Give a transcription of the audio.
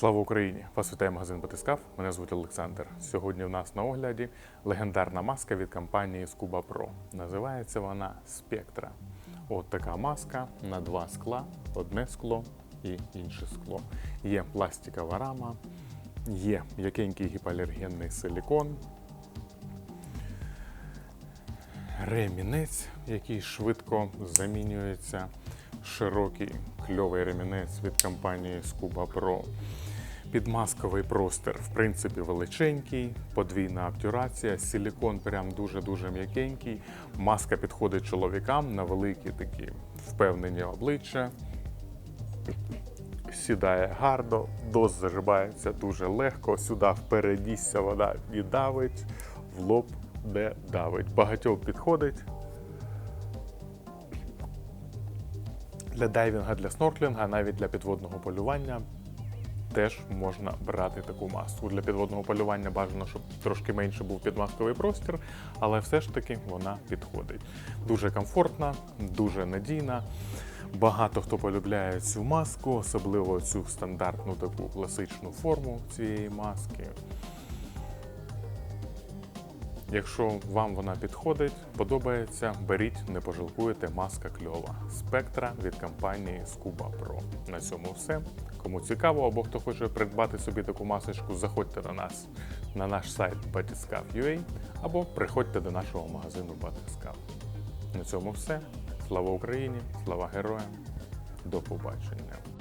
Слава Україні! Вас вітає магазин Батискав. Мене звуть Олександр. Сьогодні в нас на огляді легендарна маска від компанії Scuba Pro. Називається вона Спектра. От така маска на два скла, одне скло і інше скло. Є пластикова рама, є м'якенький гіпоалергенний силікон, ремінець, який швидко замінюється. Широкий кльовий ремінець від компанії Scuba Pro. Підмасковий простір, в принципі, величенький, подвійна обтюрація, силікон прям дуже-дуже м'якенький. Маска підходить чоловікам на великі такі впевнені обличчя. Сідає гарно, доз заживається дуже легко. Сюди впередісся вона і давить, в лоб не давить. Багатьом підходить. Для дайвінга, для снорклінга, навіть для підводного полювання теж можна брати таку маску. Для підводного полювання бажано, щоб трошки менше був підмасковий простір, але все ж таки вона підходить. Дуже комфортна, дуже надійна. Багато хто полюбляє цю маску, особливо цю стандартну таку класичну форму цієї маски. Якщо вам вона підходить, подобається, беріть, не пожалкуєте, маска кльова. Спектра від компанії Scuba Pro. На цьому все. Кому цікаво, або хто хоче придбати собі таку масочку, заходьте на нас на наш сайт batiscav.ua або приходьте до нашого магазину Batiscav. На цьому все. Слава Україні! Слава героям! До побачення!